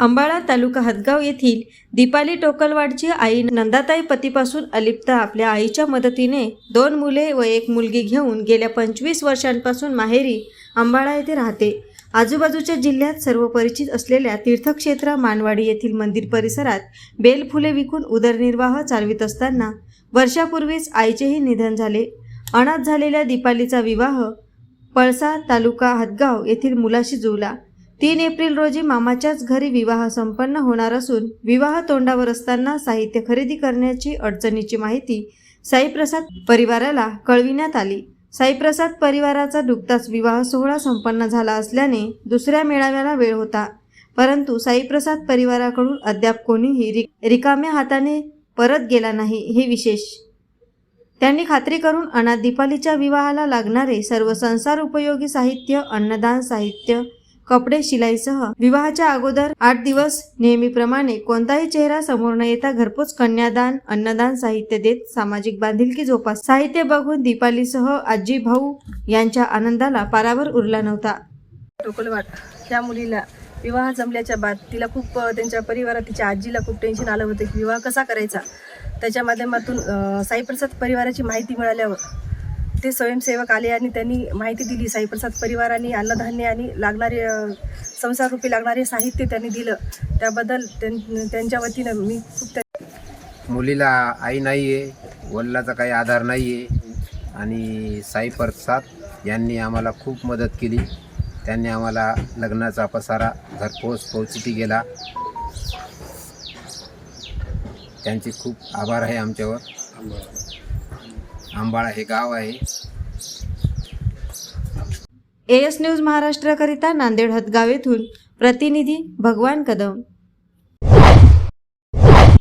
अंबाळा तालुका हदगाव येथील दीपाली टोकलवाडची आई नंदाताई पतीपासून अलिप्त आपल्या आईच्या मदतीने दोन मुले व एक मुलगी घेऊन गेल्या पंचवीस वर्षांपासून माहेरी अंबाळा येथे राहते. आजूबाजूच्या जिल्ह्यात सर्व परिचित असलेल्या तीर्थक्षेत्र मानवाडी येथील मंदिर परिसरात बेलफुले विकून उदरनिर्वाह चालवित असताना वर्षापूर्वीच आईचेही निधन झाले. अनाथ झालेल्या दीपालीचा विवाह पळसा तालुका हदगाव येथील मुलाशी जुळला. तीन एप्रिल रोजी मामाच्याच घरी विवाह संपन्न होणार असून विवाह तोंडावर असताना साहित्य खरेदी करण्याची अडचणीची माहिती साईप्रसाद परिवाराला कळविण्यात आली. साईप्रसाद परिवाराचा नुकताच विवाह सोहळा संपन्न झाला असल्याने दुसऱ्या मेळाव्याला वेळ होता. परंतु साईप्रसाद परिवाराकडून अद्याप कोणीही रि रिकाम्या हाताने परत गेला नाही हे विशेष. त्यांनी खात्री करून अनाथ दीपालीच्या विवाहाला लागणारे सर्व संसार उपयोगी साहित्य अन्नदान साहित्य कपडे शिलाईसह विवाहाच्या अगोदर आठ दिवस नेहमीप्रमाणे कोणताही चेहरा समोर न येता घरपोच कन्यादान अन्नदान साहित्य देत सामाजिक बांधिलकी जोपास. साहित्य बघून दीपालीसह आजी भाऊ यांच्या आनंदाला पारावर उरला नव्हता. त्या मुलीला विवाह जमल्याच्या बाद तिला खूप त्यांच्या परिवारात तिच्या आजीला खूप टेन्शन आलं होतं की विवाह कसा करायचा? त्याच्या माध्यमातून साईप्रसाद परिवाराची माहिती मिळाल्यावर ते स्वयंसेवक आले आणि त्यांनी माहिती दिली. साईप्रसाद परिवाराने अन्नधान्य आणि लागणारे संसाररूपी लागणारे साहित्य त्यांनी दिलं. त्याबद्दल त्यां- त्यांच्या वतीनं मी खूप त्या- मुलीला आई नाही आहे वडिलाचा काही आधार नाही आहे आणि साई प्रसाद यांनी आम्हाला खूप मदत केली. त्यांनी आम्हाला लग्नाचा पसारा घरपोच पोचती गेला. त्यांचे खूप आभार आहे आमच्यावर. आंबाळा हे गाव आहे. एएस न्यूज महाराष्ट्राकरिता नांदेड हदगाव येथून प्रतिनिधी भगवान कदम.